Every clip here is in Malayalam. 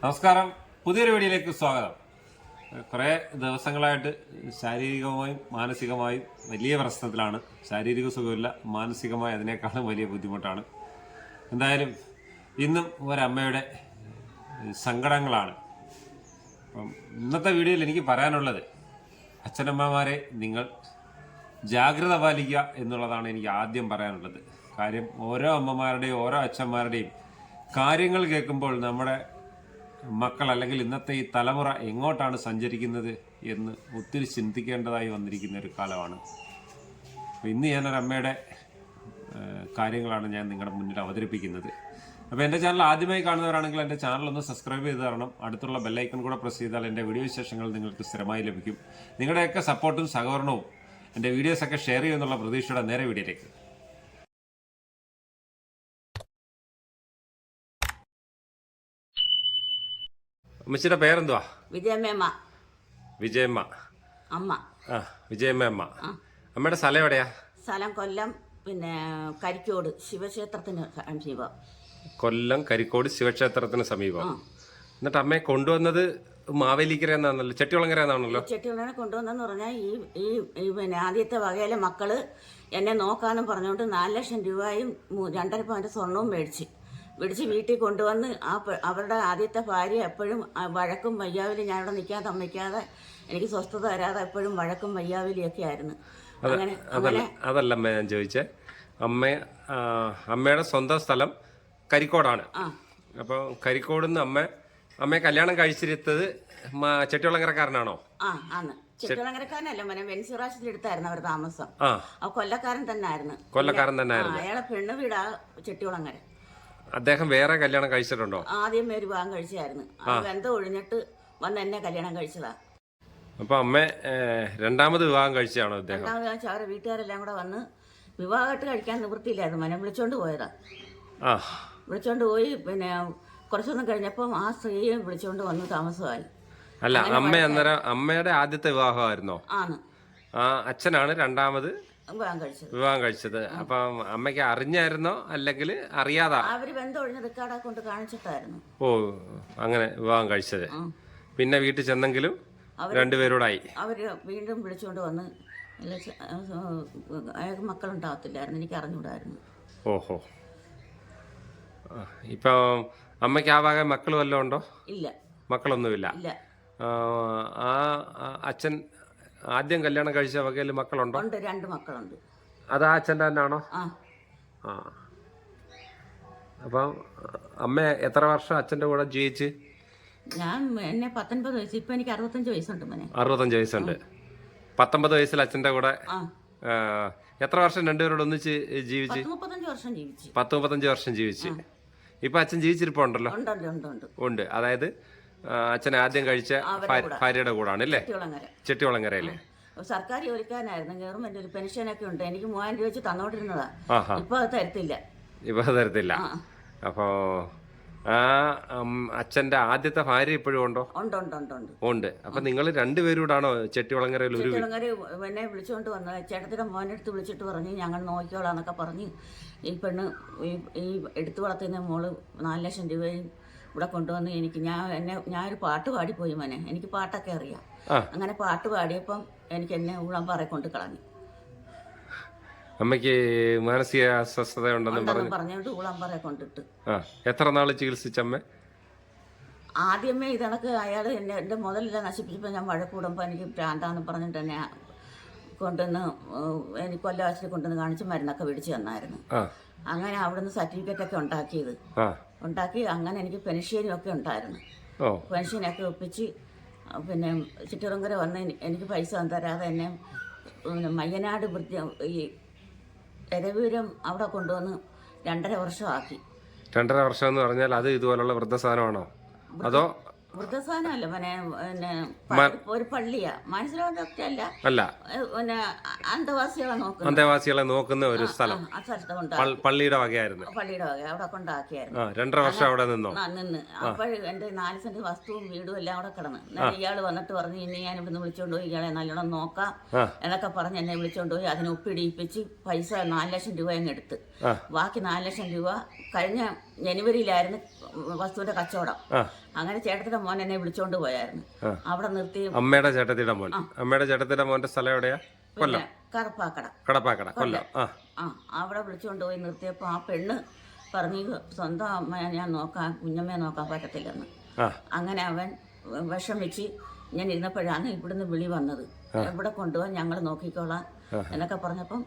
നമസ്കാരം. പുതിയൊരു വീഡിയോയിലേക്ക് സ്വാഗതം. കുറേ ദിവസങ്ങളായിട്ട് ശാരീരികമായും മാനസികമായും വലിയ പ്രശ്നത്തിലാണ്. ശാരീരിക സുഖമില്ല മാനസികമായി അതിനേക്കാളും വലിയ ബുദ്ധിമുട്ടാണ്. എന്തായാലും ഇന്നും ഒരമ്മയുടെ സങ്കടങ്ങളാണ്. അപ്പം ഇന്നത്തെ വീഡിയോയിൽ എനിക്ക് പറയാനുള്ളത് അച്ഛനമ്മമാരെ നിങ്ങൾ ജാഗ്രത പാലിക്കുക എന്നുള്ളതാണ് എനിക്ക് ആദ്യം പറയാനുള്ളത്. കാര്യം ഓരോ അമ്മമാരുടെയും ഓരോ അച്ഛന്മാരുടെയും കാര്യങ്ങൾ കേൾക്കുമ്പോൾ നമ്മുടെ മക്കൾ അല്ലെങ്കിൽ ഇന്നത്തെ ഈ തലമുറ എങ്ങോട്ടാണ് സഞ്ചരിക്കുന്നത് എന്ന് ഒത്തിരി ചിന്തിക്കേണ്ടതായി വന്നിരിക്കുന്ന ഒരു കാലമാണ്. അപ്പോൾ ഇന്ന് ഞാനൊരു അമ്മയുടെ കാര്യങ്ങളാണ് ഞാൻ നിങ്ങളുടെ മുന്നിൽ അവതരിപ്പിക്കുന്നത്. അപ്പോൾ എന്റെ ചാനൽ ആദ്യമായി കാണുന്നവരാണെങ്കിൽ എന്റെ ചാനൽ ഒന്ന് സബ്സ്ക്രൈബ് ചെയ്ത് തരണം. അടുത്തുള്ള ബെല്ലൈക്കൺ കൂടെ പ്രസ് ചെയ്താൽ എന്റെ വീഡിയോ വിശേഷങ്ങൾ നിങ്ങൾക്ക് സ്ഥിരമായി ലഭിക്കും. നിങ്ങളുടെയൊക്കെ സപ്പോർട്ടും സഹകരണവും എന്റെ വീഡിയോസൊക്കെ ഷെയർ ചെയ്യുമെന്നുള്ള പ്രതീക്ഷയുടെ നേരെ വീഡിയോയിലേക്ക് അമ്മച്ചിയുടെ പേരെന്തുവാ? വിജയമ്മ വിജയമ്മ. അമ്മ. ആ വിജയമ്മ അമ്മ അമ്മയുടെ സ്ഥലം എവിടെയാ? സ്ഥലം കൊല്ലം പിന്നെ കരിക്കോട് ശിവക്ഷേത്രത്തിന് സമീപം. കൊല്ലം കരിക്കോട് ശിവക്ഷേത്രത്തിന് സമീപം. എന്നിട്ട് അമ്മയെ കൊണ്ടുവന്നത് മാവേലിക്കര എന്നാണല്ലോ ചെട്ടികുളങ്ങര എന്നാണല്ലോ? ചെട്ടികളെ കൊണ്ടുവന്നെന്ന് പറഞ്ഞാൽ ഈ ഈ പിന്നെ ആദ്യത്തെ വകയിലെ മക്കൾ എന്നെ നോക്കാന്ന് പറഞ്ഞുകൊണ്ട് നാല് ലക്ഷം രൂപയും രണ്ടര പവന്റെ സ്വർണവും മേടിച്ച്. മേടിച്ച് വീട്ടിൽ കൊണ്ടുവന്ന് ആ അവരുടെ ആദ്യത്തെ ഭാര്യ എപ്പോഴും വഴക്കും വയ്യാവിലും ഞാൻ ഇവിടെ നിൽക്കാൻ തമ്മിക്കാതെ എനിക്ക് സ്വസ്ഥത വരാതെ എപ്പോഴും വഴക്കും വയ്യാവിലിയൊക്കെ ആയിരുന്നു. അങ്ങനെ അതല്ല അമ്മ ഞാൻ ചോദിച്ചേ. അമ്മ അമ്മയുടെ സ്വന്തം സ്ഥലം കരിക്കോടാണ്. അപ്പോൾ കരിക്കോട് നിന്ന് അമ്മ അമ്മയെ കല്യാണം കഴിച്ചിരുത്തത് ചെട്ടികുളങ്ങരക്കാരനാണോ ആ ആന്ന് ചെട്ടികളങ്ങരക്കാരനല്ല മനെ വെൻസിറാശിന്റെ അടുത്തായിരുന്നു അവർ താമസം. ആ. കൊല്ലക്കാരൻ തന്നെ ആയിരുന്നു കൊല്ലക്കാരൻ തന്നെ അയാളെ പെണ്ണു വീടാ ചെട്ടികുളങ്ങര അദ്ദേഹം വേറെ കല്യാണം കഴിച്ചിട്ടുണ്ടോ? ആദ്യം ഒരു വിവാഹം കഴിച്ചായിരുന്നു. ബന്ധം ഒഴിഞ്ഞിട്ട് വന്ന് എന്നെ കല്യാണം കഴിച്ചതാ. അപ്പൊ അമ്മ രണ്ടാമത് വിവാഹം കഴിച്ചാണോ അദ്ദേഹം രണ്ടാമത് അവരെ വീട്ടുകാരെല്ലാം കൂടെ വന്ന് വിവാഹമായിട്ട് കഴിക്കാൻ നിവൃത്തിയില്ലായിരുന്നു. മനം വിളിച്ചോണ്ട് പോയതാ. ആ. വിളിച്ചോണ്ട് പോയി പിന്നെ കുറച്ചൊന്നും കഴിഞ്ഞപ്പം ആ സ്ത്രീയെ വിളിച്ചോണ്ട് വന്ന് താമസമായി. അല്ല അമ്മ അന്നേരം അമ്മയുടെ ആദ്യത്തെ വിവാഹമായിരുന്നോ? ആണ്. ആ അച്ഛനാണ് രണ്ടാമത്? വിവാഹം കഴിച്ചത്. വിവാഹം കഴിച്ചത്. അപ്പം അമ്മയ്ക്ക് അറിഞ്ഞായിരുന്നോ? അല്ലെങ്കിൽ അറിയാതാ? അവർ ബന്ധം ഒഴിഞ്ഞ് കൊണ്ട് കാണിച്ചിട്ടായിരുന്നു. ഓ അങ്ങനെ വിവാഹം കഴിച്ചത്. പിന്നെ വീട്ടിൽ ചെന്നെങ്കിലും രണ്ടുപേരോടായി. അവർ വീണ്ടും വിളിച്ചുകൊണ്ട് വന്ന് അയാൾക്ക് മക്കളുണ്ടാകത്തില്ലായിരുന്നു എനിക്ക് അറിഞ്ഞൂടായിരുന്നു ഓഹോ. ഇപ്പം അമ്മയ്ക്ക് ആ ഭാഗം മക്കൾ വല്ലതും ഉണ്ടോ? ഇല്ല. മക്കളൊന്നുമില്ല. ഇല്ല. ആ അച്ഛൻ ആദ്യം കല്യാണം കഴിച്ച വകയിൽ മക്കളുണ്ടോ? ഉണ്ട് രണ്ട് മക്കളുണ്ട്. അത് ആ അച്ഛന്റെ തന്നെയാണോ? ആ. ആ. അപ്പം അമ്മ എത്ര വർഷം അച്ഛന്റെ കൂടെ ജീവിച്ച്? ഞാൻ എന്നെ പത്തൊൻപത് വയസ്സ് ഇപ്പൊ എനിക്ക് അറുപത്തഞ്ച് വയസ്സുണ്ട് മോനെ. അറുപത്തഞ്ച് വയസ്സുണ്ട്. പത്തൊമ്പത് വയസ്സിൽ അച്ഛന്റെ കൂടെ ആ. ആ, എത്ര വർഷം രണ്ടുപേരോട് ഒന്നിച്ച് ജീവിച്ച്? പത്ത് മുപ്പത്തഞ്ച് വർഷം ജീവിച്ചു. പത്ത് മുപ്പത്തഞ്ച് വർഷം ജീവിച്ച്. ഇപ്പം അച്ഛൻ ജീവിച്ചിരിപ്പുണ്ടല്ലോ? ഉണ്ടല്ലോ ഉണ്ട് ഉണ്ട്. ഉണ്ട്. അതായത് അച്ഛൻ ആദ്യം കഴിച്ച ഭാര്യ- ഭാര്യയുടെ കൂടാണ് അല്ലേ? ചെട്ടികുളങ്ങരയിലെ. സർക്കാർ ജോലിക്കാരനായിരുന്നു ഗവൺമെന്റ് ഒരു പെൻഷനൊക്കെ ഉണ്ട്. എനിക്ക് മൂവായിരം രൂപ വെച്ച് തന്നോണ്ടിരുന്നതാ. ഇപ്പൊ അത് തരത്തില്ല. ഇപ്പൊ തരത്തില്ല. ആ അച്ഛന്റെ ആദ്യത്തെ ഭാര്യ ഇപ്പോഴും ഉണ്ടോ? ഉണ്ട് അപ്പൊ ഉണ്ട് ഉണ്ട്. കൂടാണോ ചെട്ടിവളങ്ങരയിൽ നിങ്ങൾ ഒരു എന്നെ വിളിച്ചുകൊണ്ട് വന്ന ചേട്ടത്തിന്റെ മോനെ അടുത്ത് വിളിച്ചിട്ട് പറഞ്ഞു ഞങ്ങൾ നോക്കിക്കോളാന്നൊക്കെ പറഞ്ഞു. ഈ പെണ്ണ് ഈ ഈ എടുത്തു വളർത്തുന്ന മോൾ നാല് ലക്ഷം രൂപയും ഇവിടെ കൊണ്ടുവന്ന് എനിക്ക് ഞാൻ എന്നെ ഒരു പാട്ട് പാടിപ്പോയി മോനെ. എനിക്ക് പാട്ടൊക്കെ അറിയാം. അങ്ങനെ പാട്ട് പാടിയപ്പം എനിക്ക് എന്നെ ഊഴം പറ കൊണ്ട് കളഞ്ഞു. അമ്മയ്ക്ക് മാനസിക അസ്വസ്ഥത ഉണ്ടെന്ന് പറഞ്ഞു. പറഞ്ഞിട്ട് പറഞ്ഞുകൊണ്ട് പറയ കൊണ്ടിട്ട്. എത്ര നാൾ ചികിത്സിച്ചമ്മ ആദ്യമേ ഇതണക്ക് അയാൾ എന്നെ എന്റെ മുതലെല്ലാം നശിപ്പിച്ചപ്പോൾ ഞാൻ വഴക്കൂടുമ്പോൾ എനിക്ക് ഭ്രാന്താന്ന് പറഞ്ഞിട്ട് എന്നെ കൊണ്ടുവന്ന് എനിക്ക് കൊല്ലം ആശുപത്രി കൊണ്ടുവന്ന് കാണിച്ച് മരുന്നൊക്കെ മേടിച്ച് തന്നായിരുന്നു. അങ്ങനെ അവിടുന്ന് സർട്ടിഫിക്കറ്റ് ഒക്കെ ഉണ്ടാക്കിയത്. ഉണ്ടാക്കി അങ്ങനെ എനിക്ക് പെൻഷനും ഒക്കെ ഉണ്ടായിരുന്നു. പെൻഷനൊക്കെ ഒപ്പിച്ച് പിന്നെ ചുറ്റുറങ്കര വന്ന് എനിക്ക് പൈസ തരാതെ എന്നെ പിന്നെ മയ്യനാട് വൃത്തി ഈ എരവീരം അവിടെ കൊണ്ടുവന്ന് രണ്ടര വർഷമാക്കി. രണ്ടര വർഷം എന്ന് പറഞ്ഞാൽ അത് ഇതുപോലുള്ള വൃദ്ധസാധനമാണോ? അതോ വൃദ്ധസാനമല്ല പിന്നെ പിന്നെ പ- ഒരു പള്ളിയാ. മനസ്സിലാവുന്നതൊക്കെ അല്ല. അല്ല ഏ, പിന്നെ അന്തവാസികളെ നോക്കുന്ന അന്തേവാസികളെ നോക്കുന്ന ഒരു സ്ഥലം. ആ സ്ഥലത്ത് കൊണ്ട് പൾ- പള്ളിയുടെ വകയായിരുന്നു. പള്ളിയുടെ വക അവിടെ കൊണ്ടാക്കിയായിരുന്നു. ആ രണ്ടര വർഷം അവിടെ നിന്നോ? ആ, നിന്ന്. അപ്പോൾ എന്റെ നാല് സെന്റ് വസ്തുവും വീടും എല്ലാം അവിടെ കിടന്ന്. എന്നിട്ട് ഇയാൾ വന്നിട്ട് പറഞ്ഞു ഇനി ഞാൻ ഇവിടുന്ന് വിളിച്ചോണ്ട് പോയി ഇയാളെ നല്ലോണം നോക്കാം. ആ. എന്നൊക്കെ പറഞ്ഞ് എന്നെ വിളിച്ചോണ്ട് പോയി. അതിന് ഒപ്പിടിയിപ്പിച്ച് പൈസ നാല് ലക്ഷം രൂപ അങ്ങ് എടുത്ത്. ആ. ബാക്കി നാല് ലക്ഷം രൂപ കഴിഞ്ഞ ജനുവരിയിലായിരുന്നു വസ്തുവിന്റെ കച്ചവടം. അങ്ങനെ ചേട്ടത്തിന്റെ മോൻ എന്നെ വിളിച്ചോണ്ട് പോയായിരുന്നു. അവിടെ നിർത്തി. അമ്മയുടെ ചേട്ടത്തിയുടെ മോൻ. അമ്മയുടെ ചേട്ടത്തിന്റെ മോന്റെ സ്ഥലം എവിടെയാ? കൊല്ലം. കറുപ്പാക്കട കടപ്പാക്കട. കൊല്ലം. ആ. ആ. അവിടെ വിളിച്ചോണ്ട് പോയി നിർത്തിയപ്പോ ആ പെണ്ണ് പറഞ്ഞു സ്വന്തം അമ്മയെ ഞാൻ നോക്കാൻ കുഞ്ഞമ്മയെ നോക്കാൻ പറ്റത്തില്ലെന്ന്. അങ്ങനെ അവൻ വിഷമിച്ച് ഞാൻ ഇരുന്നപ്പോഴാണ് ഇവിടുന്ന് വിളി വന്നത്. എവിടെ കൊണ്ടുപോകാൻ ഞങ്ങൾ നോക്കിക്കോളാം. എന്നൊക്കെ പറഞ്ഞപ്പം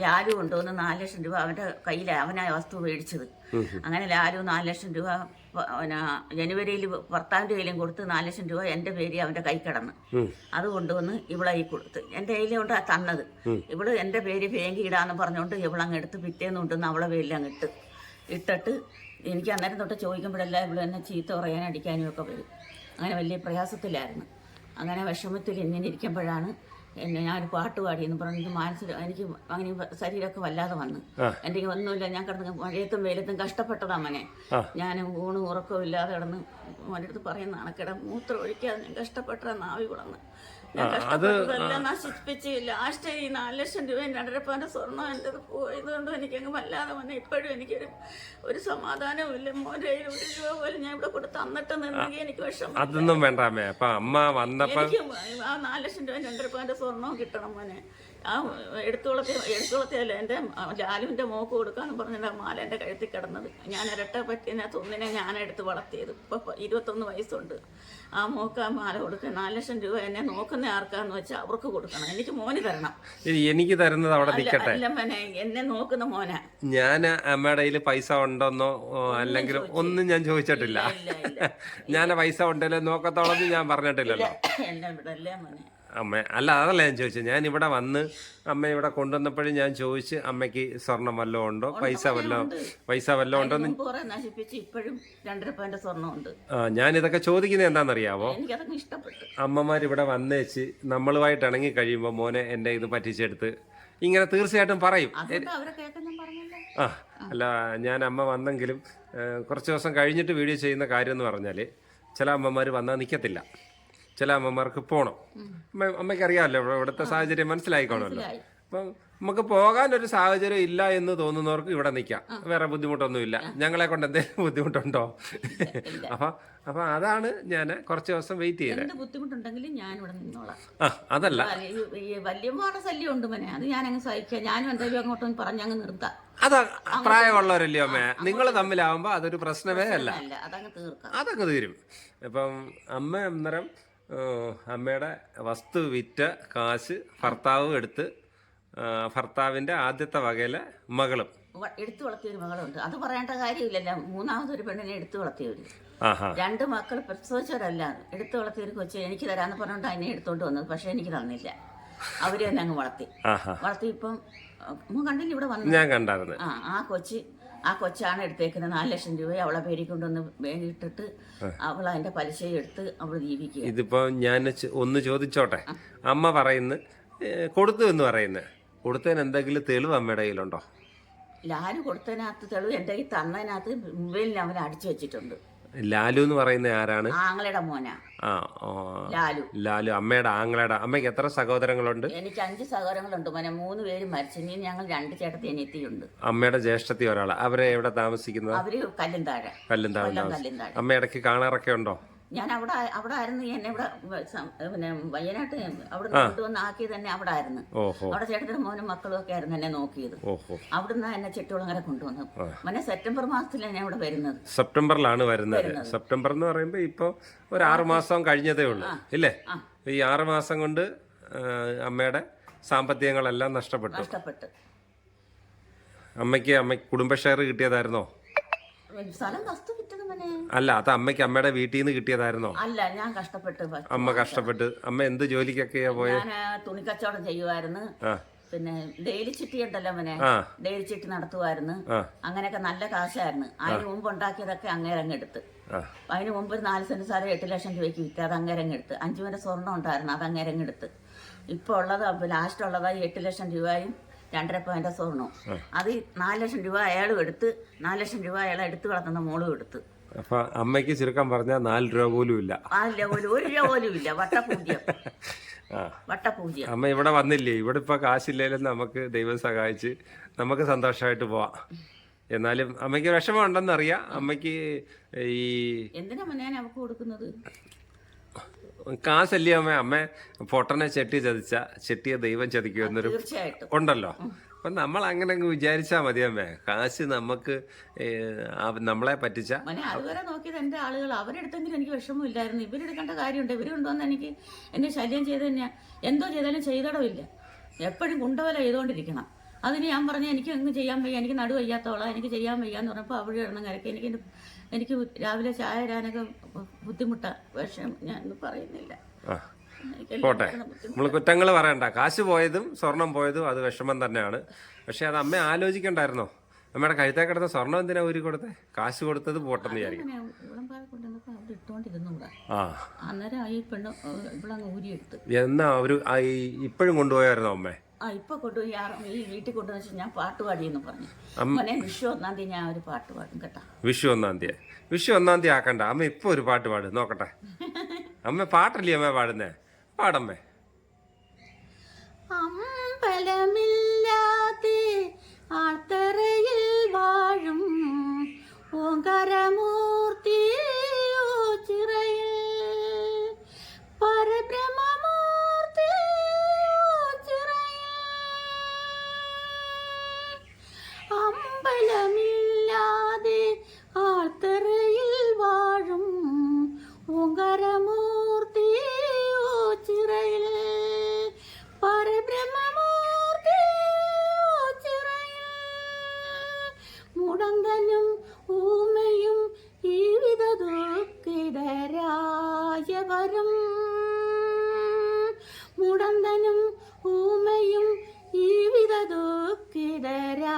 ലാലു കൊണ്ടുവന്ന് നാല് ലക്ഷം രൂപ അവന്റെ കയ്യിൽ അവനാ വസ്തു മേടിച്ചത്. അങ്ങനെ ലാലു നാല് ലക്ഷം രൂപ പിന്നെ ജനുവരിയിൽ ഭർത്താവിന്റെ കയ്യിലും കൊടുത്ത് നാല് ലക്ഷം രൂപ എന്റെ പേര് അവന്റെ കൈ കടന്ന്. അത് കൊണ്ടുവന്ന് ഇവളെ ഈ കൊടുത്ത്. എന്റെ കയ്യിലുണ്ട് തന്നത്. ഇവൾ എന്റെ പേര് ബാങ്ക് ഇടാന്ന് പറഞ്ഞുകൊണ്ട് ഇവളങ്ങ് എടുത്ത് പിറ്റേന്ന് കൊണ്ടുവന്ന് അവളെ പേരിൽ അങ്ങ് ഇട്ട്. ഇട്ടിട്ട് എനിക്ക് അന്നേരം തൊട്ട് ചോദിക്കുമ്പോഴെല്ലാം ഇവിടെ എന്നെ ചീത്ത പറയാനും അടിക്കാനും ഒക്കെ വരും. അങ്ങനെ വലിയ പ്രയാസത്തിലായിരുന്നു. അങ്ങനെ വിഷമത്തിൽ ഇങ്ങനെ ഇരിക്കുമ്പോഴാണ് എന്നെ ഞാൻ ഒരു പാട്ട് പാടിയെന്ന് പറഞ്ഞു എനിക്ക് മാനസിക എനിക്ക് അങ്ങനെ ശരീരമൊക്കെ വല്ലാതെ വന്ന്. എന്റെ ഒന്നുമില്ല. ഞാൻ കിടന്ന് മഴയത്തും വെയിലത്തും കഷ്ടപ്പെട്ടതാ മനെ. ഞാൻ ഊണും ഉറക്കവും ഇല്ലാതെ കിടന്ന് മോന്റെ അടുത്ത് പറയുന്ന കണക്കിട മൂത്രം ഒഴിക്കാതെ ഞാൻ കഷ്ടപ്പെട്ട നാവി കുളന്ന് കഷ്ടപ്പെട്ടതെല്ലാം നശിപ്പിച്ച് ലാസ്റ്റ് ഈ നാല് ലക്ഷം രൂപയും രണ്ടര പവന്റെ സ്വർണം എന്റെ പോയതുകൊണ്ട് എനിക്കങ്ങ് വല്ലാതെ വന്നു. ഇപ്പോഴും എനിക്കൊരു ഒരു സമാധാനവും ഇല്ല മോന്റെ ഒരു രൂപ പോലും ഞാൻ ഇവിടെ കൊടുത്ത് തന്നിട്ട് നിന്നെങ്കിൽ എനിക്ക് വിഷമം അതൊന്നും വേണ്ട അപ്പൊ അമ്മ വന്നപ്പോ ആ നാല് ലക്ഷം രൂപ രണ്ടര പവന്റെ സ്വർണവും കിട്ടണം മോനെ. ആ എടുത്തോളത്തെ എടുത്തോളത്തെ അല്ല എന്റെ ലാലുവിന്റെ മോക്ക് കൊടുക്കാന്ന് പറഞ്ഞിട്ട് മാല എന്റെ കഴുത്തിൽ കിടന്നത്. ഞാൻ ഇരട്ട പറ്റിയതിനകത്ത് ഒന്നിനെ ഞാൻ എടുത്ത് വളർത്തിയത്. ഇപ്പോൾ ഇരുപത്തൊന്ന് വയസ്സുണ്ട്. ആ മോക്ക് ആ മാല കൊടുക്കുക നാല് ലക്ഷം രൂപ എന്നെ നോക്കുന്ന ആർക്കാന്ന് വെച്ചാൽ അവർക്ക് കൊടുക്കണം. എനിക്ക് മോന് തരണം. എനിക്ക് തരുന്നത് അവിടെ നിൽക്കട്ടെ അല്ല മോനെ എന്നെ നോക്കുന്ന മോനെ. ഞാൻ അമ്മയുടെ കയ്യിൽ പൈസ ഉണ്ടെന്നോ അല്ലെങ്കിൽ ഒന്നും ഞാൻ ചോദിച്ചിട്ടില്ല. ഞാൻ പൈസ ഉണ്ടല്ലോ നോക്കത്തോളം ഞാൻ പറഞ്ഞിട്ടില്ലല്ലോ. എന്നെ വിടല്ലേ മോനെ. അമ്മ അല്ല അതല്ല ഞാൻ ചോദിച്ചത്. ഞാൻ ഇവിടെ വന്ന് അമ്മ ഇവിടെ കൊണ്ടുവന്നപ്പോഴും ഞാൻ ചോദിച്ച് അമ്മയ്ക്ക് സ്വർണം വല്ലതും ഉണ്ടോ? പൈസ വല്ലതും പൈസ വല്ലതും ഉണ്ടോ കുറെ നശിപ്പിച്ച് ഇപ്പോഴും രണ്ടര പവന്റെ സ്വർണമുണ്ട് ആ, ഞാൻ ഇതൊക്കെ ചോദിക്കുന്നത് എന്താണെന്നറിയാവോ? എനിക്കതൊക്കെ ഇഷ്ടപ്പെട്ടു. അമ്മമാർ ഇവിടെ വന്നേച്ച് നമ്മളുമായിട്ട് ഇണങ്ങി കഴിയുമ്പോൾ മോനെ എന്റെ ഇത് പറ്റിച്ചെടുത്ത് ഇങ്ങനെ തീർച്ചയായിട്ടും പറയും. അതുകൊണ്ട് അവരെ കേൾക്കാൻ ഞാൻ പറഞ്ഞല്ലോ. ആ അല്ല ഞാൻ അമ്മ വന്നെങ്കിലും കുറച്ച് ദിവസം കഴിഞ്ഞിട്ട് വീഡിയോ ചെയ്യുന്ന കാര്യം എന്ന് പറഞ്ഞാൽ ചില അമ്മമാർ വന്നാൽ നിൽക്കത്തില്ല ചില അമ്മമാർക്ക് പോണം. അമ്മയ്ക്ക് അറിയാമല്ലോ ഇവിടെ- ഇവിടുത്തെ സാഹചര്യം മനസ്സിലായിക്കോണമല്ലോ അപ്പൊ നമുക്ക് പോകാൻ ഒരു സാഹചര്യം ഇല്ല എന്ന് തോന്നുന്നവർക്ക് ഇവിടെ നിൽക്കാം. വേറെ ബുദ്ധിമുട്ടൊന്നുമില്ല. ഞങ്ങളെ കൊണ്ട് എന്തെങ്കിലും ബുദ്ധിമുട്ടുണ്ടോ? അപ്പൊ അപ്പൊ അതാണ് ഞാൻ കുറച്ച് ദിവസം വെയിറ്റ് ചെയ്തത് ബുദ്ധിമുട്ടുണ്ടെങ്കിൽ ബുദ്ധിമുട്ടുണ്ടെങ്കിലും ഞാൻ ഇവിടെ നിന്നോളാം. ആ അതല്ല. അല്ല, ഈ- ഈ വല്യമ്മയുടെ ശല്യം ഉണ്ട് മനെ. അത് ഞാൻ അങ്ങ് ഞാനും നിർത്താം. അത് പ്രായമുള്ളവരല്ലേ അമ്മേ? നിങ്ങൾ തമ്മിലാവുമ്പോൾ അതൊരു പ്രശ്നമേ അല്ല. അതങ്ങ് തീർക്കാം. അതൊക്കെ തീരും. ഇപ്പം അമ്മ അന്നേരം അമ്മയുടെ വസ്തു വിറ്റ കാശ് ഭർത്താവും എടുത്ത് ഭർത്താവിന്റെ ഭർത്താവിന്റെ ആദ്യത്തെ വകയിലെ മകളും. എടുത്തു വളർത്തിയൊരു മകളുണ്ട്. അത് പറയേണ്ട കാര്യമില്ലല്ലോ മൂന്നാമതൊരു പെണ്ണിനെ എടുത്തു വളർത്തിയവര്. രണ്ട് മക്കൾ പ്രസവിച്ചവരല്ല. എടുത്തു വളർത്തിയൊരു കൊച്ചു എനിക്ക് തരാന്ന് പറഞ്ഞോണ്ട് അതിനെ എടുത്തോണ്ട് വന്നത്. പക്ഷെ എനിക്ക് തന്നില്ല. അവർ തന്നെ അങ്ങ് വളർത്തി. വളർത്തി ഇപ്പം കണ്ടില്ല ഇവിടെ വന്നു ഞാൻ കണ്ടായിരുന്നു. ആ ആ കൊച്ച് ആ കൊച്ചാണ് എടുത്തേക്കുന്നത്. നാല് ലക്ഷം രൂപ അവളെ പേരിൽ കൊണ്ടൊന്ന് ബാങ്ക് ഇട്ടിട്ട് അവൾ അതിന്റെ പലിശ എടുത്ത് അവൾ ജീവിക്കുക. ഇതിപ്പോ ഞാൻ ഒന്ന് ചോദിച്ചോട്ടെ. അമ്മ പറയുന്നു കൊടുത്തു എന്ന് പറയുന്നു കൊടുത്തതിന് എന്തെങ്കിലും തെളിവ് അമ്മയുടെ കയ്യിലുണ്ടോ? ലാൽ കൊടുത്തതിനകത്ത് തെളിവ്? എന്റെ കയ്യിൽ തന്നതിനകത്ത് മൊബൈലിൽ അവൻ അടിച്ചു വെച്ചിട്ടുണ്ട്. ലാലു എന്ന് പറയുന്ന ആരാണ്? ആങ്ങളുടെ മോനാ. ആ ഓ, ലാലു. ലാലു അമ്മയുടെ ആങ്ങളയുടെ അമ്മയ്ക്ക് എത്ര സഹോദരങ്ങളുണ്ട്? എനിക്ക് അഞ്ച് സഹോദരങ്ങളുണ്ട്. മോനെ മൂന്ന് പേര് മരിച്ചു. ഇനി ഞങ്ങൾ രണ്ട് ചേട്ടത്തി അനിയത്തിയുണ്ട് അമ്മയുടെ ജ്യേഷ്ഠത്തി ഒരാളാണ് അവരെ എവിടെ താമസിക്കുന്നത്? അവർ കല്ലും താഴെ കല്ലും താഴെ കൊല്ലം താമസം കല്ലും താഴെ അമ്മ ഇടയ്ക്ക് കാണാറൊക്കെ ഉണ്ടോ? ഞാൻ അവിടെ അവിടെ ആയിരുന്നു എന്നെ ഇവിടെ പിന്നെ വയ്യനാട്ട് അവിടെ കൊണ്ടുവന്ന് ആക്കിയത് തന്നെ അവിടെ ആയിരുന്നു അവിടെ ചേട്ടനും മോനും മക്കളും ഒക്കെ ആയിരുന്നു എന്നെ നോക്കിയത്. അവിടുന്ന് എന്നെ ചെട്ടുകുളങ്ങര കൊണ്ടുവന്നു. മോനെ സെപ്റ്റംബർ മാസത്തിലാണ് ഞാൻ ഇവിടെ വരുന്നത്. സെപ്റ്റംബറിലാണ് വരുന്നത്. സെപ്റ്റംബർ എന്ന് പറയുമ്പോൾ ഇപ്പോൾ ഒരു ആറു മാസം കഴിഞ്ഞതേ ഉള്ളൂ ഇല്ലേ? ഈ ആറു മാസം കൊണ്ട് അമ്മയുടെ സാമ്പത്തികങ്ങളെല്ലാം നഷ്ടപ്പെട്ടു. നഷ്ടപ്പെട്ടു. അമ്മയ്ക്ക് അമ്മയ്ക്ക് കുടുംബ ഷെയർ കിട്ടിയതായിരുന്നോ? സ്ഥലം വസ്തു അല്ല അത് അമ്മയ്ക്ക് അമ്മയുടെ വീട്ടിൽ നിന്ന് കിട്ടിയതായിരുന്നോ? അല്ല ഞാൻ കഷ്ടപ്പെട്ട് അമ്മ കഷ്ടപ്പെട്ട്. അമ്മ എന്ത് ജോലിക്കൊക്കെയാ പോയത് തുണിക്കച്ചവടം ചെയ്യുമായിരുന്നു പിന്നെ ഡെയിലി ചിട്ടി ഉണ്ടല്ലോ അവനെ ഡെയിലി ചിട്ടി നടത്തുമായിരുന്നു അങ്ങനെയൊക്കെ നല്ല കാശായിരുന്നു. അതിന് മുമ്പ് ഉണ്ടാക്കിയതൊക്കെ അങ്ങേരങ്ങ് എടുത്ത് അതിന് മുമ്പ് ഒരു നാല് സെന്റ് സാറ് എട്ട് ലക്ഷം രൂപയ്ക്ക് വിറ്റ് അത് അങ്ങേരങ്ങ് എടുത്ത് അഞ്ചു വരെ സ്വർണം ഉണ്ടായിരുന്നു അത് അങ്ങേരങ്ങ് എടുത്ത് ഇപ്പോൾ ഉള്ളത് ലാസ്റ്റ് ഉള്ളതായി എട്ട് ലക്ഷം രൂപയും രണ്ടര പോയിന്റ സ്വർണവും. അത് നാല് ലക്ഷം രൂപ അയാളും എടുത്ത് നാല് ലക്ഷം രൂപ അയാളെ എടുത്ത് വളർത്തുന്ന മോളും എടുത്ത്. അപ്പൊ അമ്മയ്ക്ക് ചുരുക്കം പറഞ്ഞാൽ നാല് രൂപ പോലും ഇല്ല. ഒരു രൂപ പോലും ഇല്ല. വട്ടപൂജ്യം. അമ്മ ഇവിടെ വന്നില്ലേ? ഇവിടെ ഇപ്പൊ കാശില്ലേലും നമുക്ക് ദൈവം സഹായിച്ച് നമുക്ക് സന്തോഷമായിട്ട് പോവാം. എന്നാലും അമ്മയ്ക്ക് വിഷമം ഉണ്ടെന്നറിയാം. അമ്മയ്ക്ക് ഈ എന്തിനാ ഞാൻ അവക്ക് കൊടുക്കുന്നത്? കാശല്ലേ അമ്മ അമ്മ പൊട്ടനെ ചെട്ടി ചതിച്ച ചെട്ടിയെ ദൈവം ചതിക്കും എന്നൊരു ഉണ്ടല്ലോ. അപ്പം നമ്മൾ അങ്ങനെ അങ്ങ് വിചാരിച്ചാൽ മതി അമ്മേ. കാശ് നമുക്ക് നമ്മളെ പറ്റിച്ച അതുവരെ നോക്കിയത് എന്റെ ആളുകൾ അവരെടുത്തെങ്കിലും എനിക്ക് വിഷമമില്ലായിരുന്നു ഇവരെടുക്കേണ്ട കാര്യമുണ്ട്. ഇവർ കൊണ്ടുവന്ന് എനിക്ക് എന്നെ ശല്യം ചെയ്ത് തന്നെയാ എന്തോ ചെയ്താലും ചെയ്തടവില്ല എപ്പോഴും കുണ്ടവല ചെയ്തുകൊണ്ടിരിക്കണം. അതിന് ഞാൻ പറഞ്ഞ എനിക്ക് ഒന്നും ചെയ്യാൻ വയ്യ എനിക്ക് നടു വയ്യാത്തോളാം എനിക്ക് ചെയ്യാൻ വയ്യാന്ന് പറഞ്ഞപ്പോൾ അവിടെ ഇടണം കരക്ക് എനിക്ക് എനിക്ക് രാവിലെ ചായ ഇടാനൊക്കെ ബുദ്ധിമുട്ടാണ് പക്ഷെ ഞാൻ ഒന്നും പറയുന്നില്ല പോട്ടെ. നമ്മൾ കുറ്റങ്ങൾ പറയണ്ട. കാശ് പോയതും സ്വർണം പോയതും അത് വിഷമം തന്നെയാണ്. പക്ഷെ അത് അമ്മ ആലോചിക്കണ്ടായിരുന്നോ? അമ്മയുടെ കഴുത്തേ കിടന്ന സ്വർണം എന്തിനാ ഊരി കൊടുത്തേ? കാശ് കൊടുത്തത് പോട്ടെന്ന് വിചാരിക്കും എന്നാ ഒരു ഇപ്പോഴും കൊണ്ടുപോയായിരുന്നോ അമ്മേ? ആ ഇപ്പൊ കൊണ്ടുപോയി ആ ഈ വീട്ടിൽ കൊണ്ടുവന്ന് വെച്ചാൽ ഞാൻ പാട്ട് പാടിയെന്ന് പറഞ്ഞു. മോനെ വിഷു ഒന്നാം തീയതി ഞാൻ ഒരു പാട്ട് പാടും കേട്ടാ. വിഷു ഒന്നാം തീയതി. വിഷു ഒന്നാം തീയതി ആക്കണ്ട. അമ്മ ഇപ്പൊ ഒരു പാട്ട് പാടും. നോക്കട്ടെ. അമ്മ പാട്ടല്ലേ അമ്മ പാടുന്നേ? പാടമ്മേ. അമ്പലമില്ലാതെ ആർത്തറയിൽ വാഴും ഓങ്കാരമൂർത്തി ദുഃഖിതരായവരും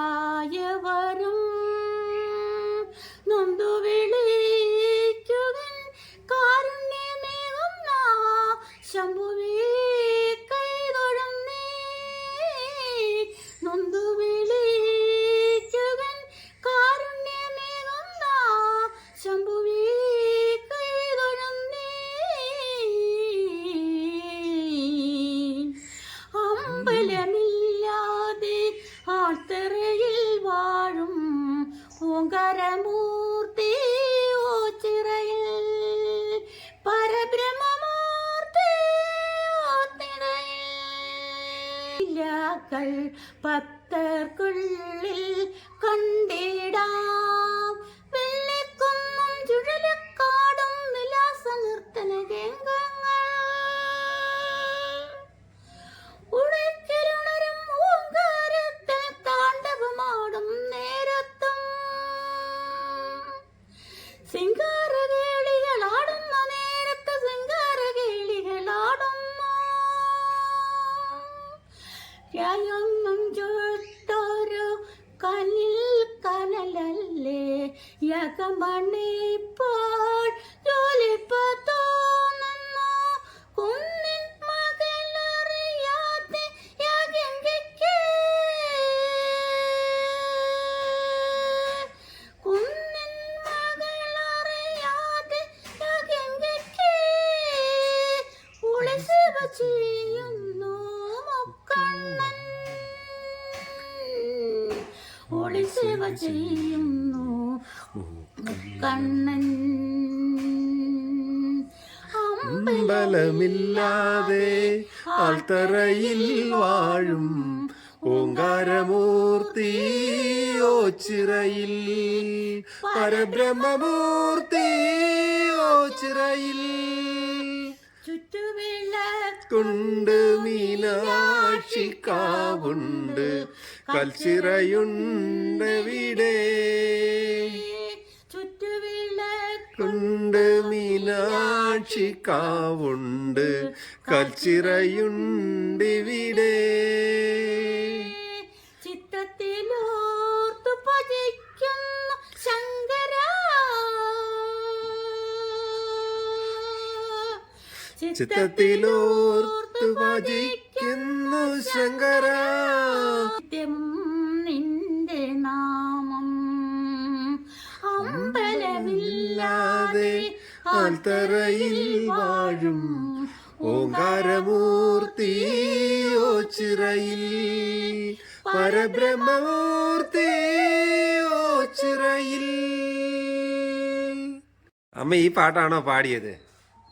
നൊന്തു വിളിക്കുവിൻ. കാരുണ്യമേകും നാ ശംഭുവേ തിടയിൽ പത്തർക്കുള്ളിൽ കണ്ടിടാം. വെള്ളിക്കുന്നും ചുഴലിക്കാടും വിലാസ നിർത്തന രംഗങ്ങൾ யகமணி போ വാഴും. ഓങ്കാരമൂർത്തി ചിറയിൽ. പരബ്രഹ്മമൂർത്തി ചിറയിൽ. കൊണ്ട് മീനാക്ഷി കാവുണ്ട് കൽച്ചിറയുണ്ട് വിടെ. കൊണ്ട് മീനാക്ഷി കാവുണ്ട് കൽച്ചിറയുണ്ട് വിടെ ചിത്തത്തിലോർത്തു ഭജിക്കുന്നു ശങ്കര. ചിത്തത്തിലോർത്തു ഭജിക്കുന്നു ശങ്കര. അമ്പലമില്ലാതെ ആൽത്തറയിൽ വാഴും ഓങ്കാരമൂർത്തി ഓ ചിറയിൽ. പരബ്രഹ്മമൂർത്തി ഓ ചിറയിൽ. അമ്മ ഈ പാട്ടാണോ പാടിയത്?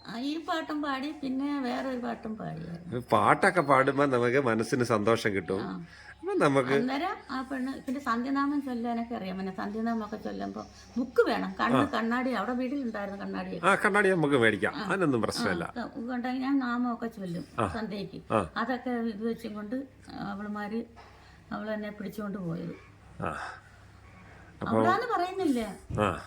ആ, ഈ പാട്ടും പാടി പിന്നെ വേറൊരു പാട്ടും പാടി പാട്ടൊക്കെ പാടുമ്പോ നമുക്ക് മനസ്സിന് സന്തോഷം കിട്ടും. നമുക്ക് അന്നേരം ആ പെണ്ണ് പിന്നെ സന്ധ്യനാമം ചൊല്ലാനൊക്കെ അറിയാം പിന്നെ സന്ധ്യനാമം ഒക്കെ ചൊല്ലുമ്പോ ബുക്ക് വേണം. കണ്ണ് കണ്ണാടി അവിടെ വീട്ടിലുണ്ടായിരുന്നു കണ്ണാടി. ആ കണ്ണാടി നമുക്ക് മേടിക്കാം. അതിനൊന്നും പ്രശ്നമില്ല. കണ്ടെങ്കിൽ ഞാൻ നാമമൊക്കെ ചൊല്ലും സന്ധ്യയ്ക്ക്. അതൊക്കെ ഇത് വെച്ചും കൊണ്ട് അവളുമാര് അവൾ എന്നെ പിടിച്ചുകൊണ്ട് പോയത്. ആ. അവളാന്ന് പറയുന്നില്ല. ആ.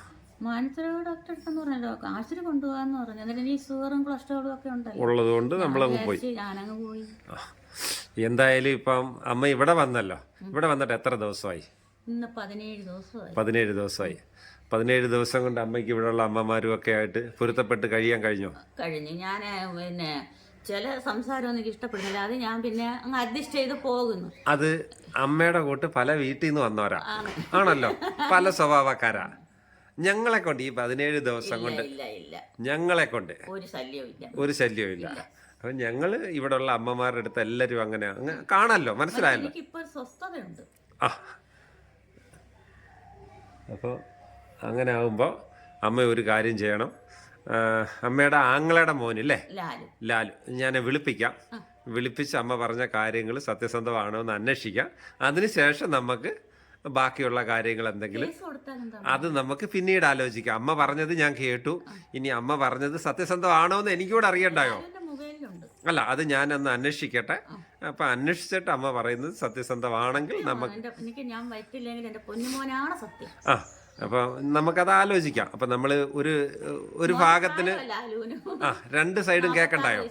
ഡോക്ടർ അടുത്തെന്ന് പറഞ്ഞല്ലോ. ആശുപത്രി കൊണ്ടുപോകാന്ന് പറഞ്ഞു. എന്നിട്ട് ഈ ഷുഗറും കൊളസ്ട്രോളും ഒക്കെ ഉണ്ടല്ലോ. ഉള്ളത് നമ്മളങ്ങ് പോയി. ഞാനങ്ങ് പോയി. എന്തായാലും ഇപ്പം അമ്മ ഇവിടെ വന്നല്ലോ. ഇവിടെ വന്നിട്ട് എത്ര ദിവസമായി? ഇന്ന് പതിനേഴ് ദിവസമായി. പതിനേഴ് ദിവസമായി. പതിനേഴ് ദിവസം കൊണ്ട് അമ്മയ്ക്ക് ഇവിടെയുള്ള അമ്മമാരും ഒക്കെ ആയിട്ട് പൊരുത്തപ്പെട്ട് കഴിയാൻ കഴിഞ്ഞോ? കഴിഞ്ഞു. ഞാൻ പിന്നെ ചില സംസാരമൊന്നും എനിക്ക് ഇഷ്ടപ്പെടുന്നില്ല. അത് ഞാൻ പിന്നെ അങ്ങ് അഡ്ജസ്റ്റ് ചെയ്ത് പോകുന്നു. അത് അമ്മയുടെ കൂട്ട് പല വീട്ടിൽ നിന്ന് വന്നവരാ. ആണല്ലോ? പല സ്വഭാവക്കാരാ. ഞങ്ങളെ കൊണ്ട് ഈ പതിനേഴ് ദിവസം കൊണ്ട് ഇല്ല ഇല്ല. ഞങ്ങളെ കൊണ്ട് ഒരു ശല്യവും ഇല്ല. ഒരു ശല്യവും ഇല്ല. അപ്പൊ ഞങ്ങൾ ഇവിടെയുള്ള അമ്മമാരുടെ അടുത്ത് എല്ലാരും അങ്ങനെ അങ്ങ് കാണല്ലോ മനസ്സിലായല്ലോ? എനിക്കിപ്പോ ഒരു സ്വസ്ഥതയുണ്ട്. ആ. അപ്പോൾ അങ്ങനെ ആകുമ്പോൾ അമ്മ ഒരു കാര്യം ചെയ്യണം. ആ, അമ്മയുടെ ആങ്ങളയുടെ മോനില്ലേ? ലാലു. ലാലു. ഞാൻ വിളിപ്പിക്കാം. വിളിപ്പിച്ച് അമ്മ പറഞ്ഞ കാര്യങ്ങൾ സത്യസന്ധമാണോ എന്ന് അന്വേഷിക്കാം. അതിനുശേഷം നമുക്ക് ബാക്കിയുള്ള കാര്യങ്ങൾ എന്തെങ്കിലും കേസ് കൊടുത്താൽ എന്താ? അത് നമുക്ക് പിന്നീട് ആലോചിക്കാം. അമ്മ പറഞ്ഞത് ഞാൻ കേട്ടു. ഇനി അമ്മ പറഞ്ഞത് സത്യസന്ധമാണോ എന്ന് എനിക്കൂടെ അറിയണ്ടായോ? അല്ല അത് ഞാനൊന്ന് അന്വേഷിക്കട്ടെ. അപ്പൊ അന്വേഷിച്ചിട്ട് അമ്മ പറയുന്നത് സത്യസന്ധമാണെങ്കിൽ നമുക്ക് എനിക്ക് ഞാൻ വയറ്റില്ലെങ്കിൽ എന്റെ പൊന്നുമോനാണ് സത്യം. ആ അപ്പൊ നമുക്കത് ആലോചിക്കാം. അപ്പൊ നമ്മൾ ഒരു ഒരു ഭാഗത്തിന് ആ രണ്ട് സൈഡും കേക്കണ്ടായോ?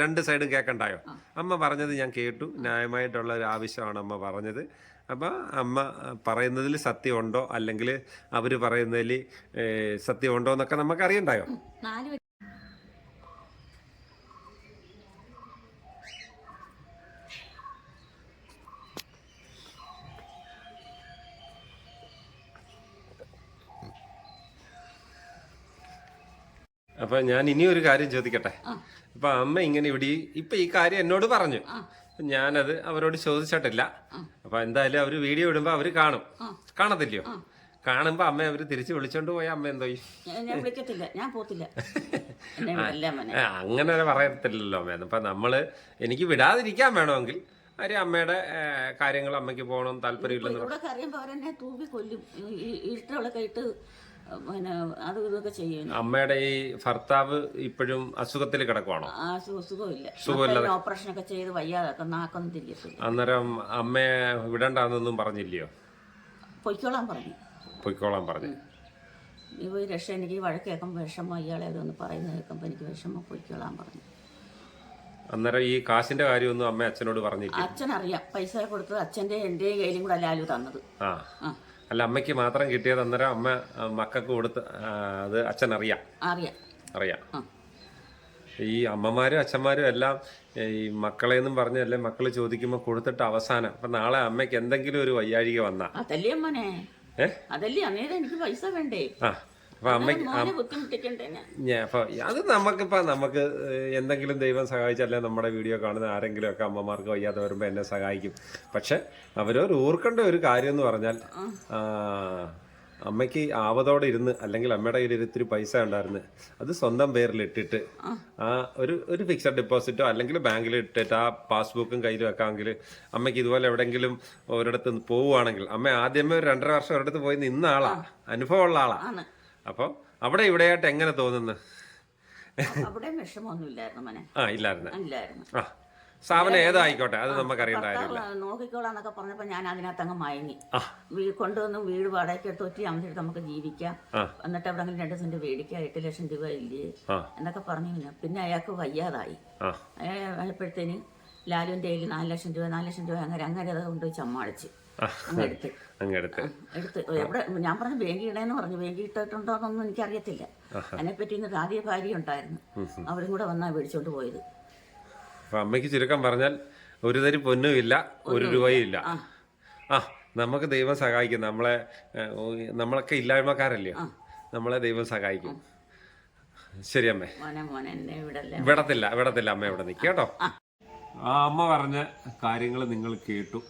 രണ്ട് സൈഡും കേക്കണ്ടായോ? അമ്മ പറഞ്ഞത് ഞാൻ കേട്ടു. ന്യായമായിട്ടുള്ള ഒരു ആവശ്യമാണ് അമ്മ പറഞ്ഞത്. അപ്പൊ അമ്മ പറയുന്നതിൽ സത്യമുണ്ടോ? അല്ലെങ്കിൽ അവർ പറയുന്നതിൽ സത്യമുണ്ടോ എന്നൊക്കെ നമുക്ക് അറിയണ്ടായോ അപ്പൊ ഞാൻ ഇനി ഒരു കാര്യം ചോദിക്കട്ടെ? അപ്പൊ അമ്മ ഇങ്ങനെ ഇവിടെ ഇപ്പൊ ഈ കാര്യം എന്നോട് പറഞ്ഞു. ഞാനത് അവരോട് ചോദിച്ചിട്ടില്ല. അപ്പൊ എന്തായാലും അവർ വീഡിയോ ഇടുമ്പോ അവർ കാണും. കാണത്തില്ലയോ? കാണുമ്പോ അമ്മ അവർ തിരിച്ചു വിളിച്ചോണ്ട് പോയ അമ്മ എന്തോ ഞാൻ- വിളിക്കത്തില്ല. പോത്തില്ല. അങ്ങനെ പറയത്തില്ലല്ലോ അമ്മ. അപ്പൊ നമ്മൾ എനിക്ക് വിടാതിരിക്കാൻ വേണമെങ്കിൽ ഒരു അമ്മയുടെ കാര്യങ്ങൾ അമ്മയ്ക്ക് പോകണം താല്പര്യമില്ലെന്ന് പിന്നെ അത് ഇതൊക്കെ അമ്മയുടെ ഈ ഭർത്താവ് ഇപ്പോഴും അസുഖത്തിൽ കിടക്കുവാണോ? ആ സു- സുഖമില്ല. ഓപ്പറേഷൻ ഒക്കെ ചെയ്ത് വയ്യാതൊക്കെ നാക്കൊന്നും അന്നേരം അമ്മയെ വിടണ്ടെന്നൊന്നും പറഞ്ഞില്ലയോ? പൊയ്ക്കോളാൻ പറഞ്ഞു. പൊയ്ക്കോളാൻ പറഞ്ഞു. ഇവ രക്ഷ എനിക്ക് വഴക്ക് കേൾക്കുമ്പോൾ വിഷമം ഇയാളെ അതൊന്ന് പറയുന്നത് കേൾക്കുമ്പോൾ എനിക്ക് വിഷമം പൊയ്ക്കോളാൻ പറഞ്ഞു. അന്നേരം ഈ കാശിന്റെ കാര്യമൊന്നും അമ്മ അച്ഛനോട് പറഞ്ഞില്ല? അച്ഛൻ അറിയാം പൈസ കൊടുത്തത് അച്ഛന്റെ എന്റെയും കയ്യിലും കൂടെ ലാലു തന്നത്. ആ. അല്ല അമ്മയ്ക്ക് മാത്രം കിട്ടിയത് അന്നേരം അമ്മ മക്കൾക്ക് കൊടുത്ത് അത് അച്ഛൻ അറിയാം. അറിയാം. അറിയാം. ഈ അമ്മമാരും അച്ഛന്മാരും എല്ലാം ഈ മക്കളെ എന്നും പറഞ്ഞല്ലേ മക്കൾ ചോദിക്കുമ്പോൾ കൊടുത്തിട്ട് അവസാനം. അപ്പൊ നാളെ അമ്മയ്ക്ക് എന്തെങ്കിലും ഒരു വയ്യാഴിക വന്നാ? അതല്ലേ അമ്മനെ? ഏഹ് അതല്ലേ അന്നേരം എനിക്ക് പൈസ വേണ്ടേ? ആ. അപ്പൊ അമ്മയ്ക്ക് അത് നമുക്കിപ്പോ നമുക്ക് എന്തെങ്കിലും ദൈവം സഹായിച്ചല്ലേ നമ്മുടെ വീഡിയോ കാണുന്ന ആരെങ്കിലും ഒക്കെ അമ്മമാർക്ക് വയ്യാതെ വരുമ്പോ എന്നെ സഹായിക്കും. പക്ഷെ അവരവർ ഓർക്കേണ്ട ഒരു കാര്യം എന്ന് പറഞ്ഞാൽ അമ്മയ്ക്ക് ആവതോടെ ഇരുന്ന് അല്ലെങ്കിൽ അമ്മയുടെ കയ്യിൽ ഇത്തിരി പൈസ ഉണ്ടായിരുന്നു. അത് സ്വന്തം പേരിൽ ഇട്ടിട്ട് ആ. ഒരു ഒരു ഫിക്സഡ് ഡെപ്പോസിറ്റോ അല്ലെങ്കിൽ ബാങ്കിൽ ഇട്ടിട്ട് ആ പാസ്ബുക്കും കയ്യിൽ വെക്കാമെങ്കിൽ അമ്മയ്ക്ക് ഇതുപോലെ എവിടെയെങ്കിലും ഒരിടത്ത് പോവുകയാണെങ്കിൽ അമ്മ ആദ്യമേ ഒരു രണ്ടര വർഷം ഒരിടത്ത് പോയി നിന്ന ആളാ. അനുഭവമുള്ള ആളാ. അപ്പോൾ അവിടെ ഇവിടെ ഇവിടെയായിട്ട് എങ്ങനെ തോന്നുന്നു? അവിടെ വിഷമമൊന്നുമില്ലായിരുന്നു മോനെ. ആ ഇല്ലായിരുന്നു. ഇല്ലായിരുന്നു. ആ സ്ഥാപനം ഏതായിക്കോട്ടെ? അത് നമുക്കറിയേണ്ട കാര്യമില്ല. ഭർത്താവ് നോക്കിക്കോളാന്നൊക്കെ പറഞ്ഞപ്പോൾ ഞാൻ അതിനകത്ത് അങ്ങ് മയങ്ങി വീട് കൊണ്ടുവന്ന് വീട് വാടകയ്ക്ക് എടുത്ത് ഒറ്റ അമ്മച്ചിട്ട് നമുക്ക് ജീവിക്കാം. എന്നിട്ട് എവിടെങ്കിലും രണ്ട് സെന്റ് മേടിക്കാം എട്ട് ലക്ഷം രൂപ ഇല്ലേ? എന്നൊക്കെ പറഞ്ഞു പിന്നെ അയാൾക്ക് വയ്യാതായി. ആ. ആയപ്പോഴത്തേന് ലാലുവിന്റെ കയ്യിൽ നാല് ലക്ഷം രൂപ നാല് ലക്ഷം രൂപ അങ്ങനെ അങ്ങനെ അത് കൊണ്ടുപോയി ചമ്മാടിച്ച് എടുത്ത്. അങ്ങെടുത്ത് എടുത്ത്. എവിടെ? ഞാൻ പറഞ്ഞു ബാങ്കിൽ ഇടേന്ന് പറഞ്ഞു. ബാങ്കിൽ ഇട്ടിട്ടുണ്ടോ എന്നൊന്നും എനിക്കറിയത്തില്ല. അതിനെപ്പറ്റി ഇന്ന് ആദ്യ ഭാര്യ ഉണ്ടായിരുന്നു. അവരും കൂടെ വന്നാ മേടിച്ചോണ്ട് പോയത്. അമ്മയ്ക്ക് ചുരുക്കം പറഞ്ഞാൽ ഒരു തരി പൊന്നും ഇല്ല ഒരു രൂപയും ഇല്ല. ആ. നമുക്ക് ദൈവം സഹായിക്കും. നമ്മളെ നമ്മളൊക്കെ ഇല്ലായ്മക്കാരല്ലേ? നമ്മളെ ദൈവം സഹായിക്കും. ശരി അമ്മേ. വിടത്തില്ല വിടത്തില്ല. അമ്മ ഇവിടെ നിൽക്കുക കേട്ടോ? ആ അമ്മ പറഞ്ഞ കാര്യങ്ങൾ നിങ്ങൾ കേട്ടു.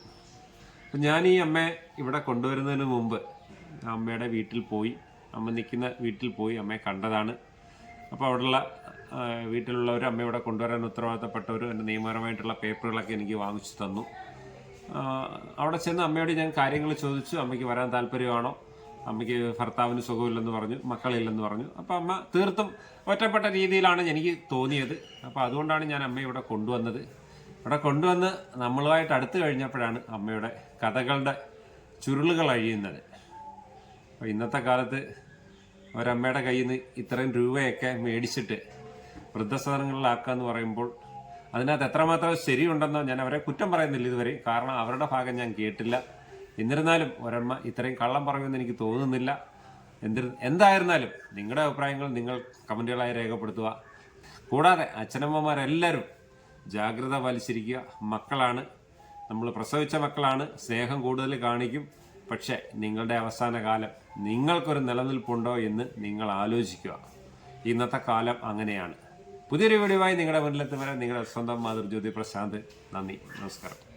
ഞാൻ ഈ അമ്മയെ ഇവിടെ കൊണ്ടുവരുന്നതിന് മുമ്പ് അമ്മയുടെ വീട്ടിൽ പോയി. അമ്മ നിൽക്കുന്ന വീട്ടിൽ പോയി അമ്മയെ കണ്ടതാണ്. അപ്പോൾ അവിടെയുള്ള വീട്ടിലുള്ള വീട്ടിലുള്ളവർ അമ്മ ഇവിടെ കൊണ്ടുവരാൻ ഉത്തരവാദിത്തപ്പെട്ടവർ എന്റെ നിയമപരമായിട്ടുള്ള പേപ്പറുകളൊക്കെ എനിക്ക് വാങ്ങിച്ചു തന്നു. അവിടെ ചെന്ന് അമ്മയോട് ഞാൻ കാര്യങ്ങൾ ചോദിച്ചു. അമ്മയ്ക്ക് വരാൻ താല്പര്യമാണോ? അമ്മയ്ക്ക് ഭർത്താവിന് സുഖമില്ലെന്ന് പറഞ്ഞു മക്കളില്ലെന്ന് പറഞ്ഞു. അപ്പോൾ അമ്മ തീർത്തും ഒറ്റപ്പെട്ട രീതിയിലാണ് എനിക്ക് തോന്നിയത്. അപ്പോൾ അതുകൊണ്ടാണ് ഞാൻ അമ്മയെ ഇവിടെ കൊണ്ടുവന്നത്. ഇവിടെ കൊണ്ടുവന്ന് നമ്മളുമായിട്ട് അടുത്ത് കഴിഞ്ഞപ്പോഴാണ് അമ്മയുടെ കഥകളുടെ ചുരുളുകൾ അഴിയുന്നത് അപ്പോൾ ഇന്നത്തെ കാലത്ത് ഒരമ്മയുടെ കയ്യിൽ നിന്ന് ഇത്രയും രൂപയൊക്കെ മേടിച്ചിട്ട് വൃദ്ധസദനങ്ങളിലാക്കുക എന്ന് പറയുമ്പോൾ അതിനകത്ത് എത്രമാത്രം ശരിയുണ്ടെന്നോ ഞാൻ അവരെ കുറ്റം പറയുന്നില്ല ഇതുവരെ. കാരണം അവരുടെ ഭാഗം ഞാൻ കേട്ടില്ല. എന്നിരുന്നാലും ഒരമ്മ ഇത്രയും കള്ളം പറയുമെന്ന് എനിക്ക് തോന്നുന്നില്ല. എന്തിരു എന്തായിരുന്നാലും നിങ്ങളുടെ അഭിപ്രായങ്ങൾ നിങ്ങൾ കമന്റുകളായി രേഖപ്പെടുത്തുക. കൂടാതെ അച്ഛനമ്മമാരെല്ലാവരും ജാഗ്രത പാലിച്ചിരിക്കുക. മക്കളാണ്. നമ്മൾ പ്രസവിച്ച മക്കളാണ് സ്നേഹം കൂടുതൽ കാണിക്കും. പക്ഷേ നിങ്ങളുടെ അവസാന കാലം നിങ്ങൾക്കൊരു നിലനിൽപ്പുണ്ടോ എന്ന് നിങ്ങൾ ആലോചിക്കുക. ഇന്നത്തെ കാലം അങ്ങനെയാണ്. പുതിയൊരു വീഡിയോയുമായി നിങ്ങളുടെ മുന്നിലെത്തും വരെ നിങ്ങളുടെ സ്വന്തം മാതൃജ്യോതി പ്രശാന്ത്. നന്ദി. നമസ്കാരം.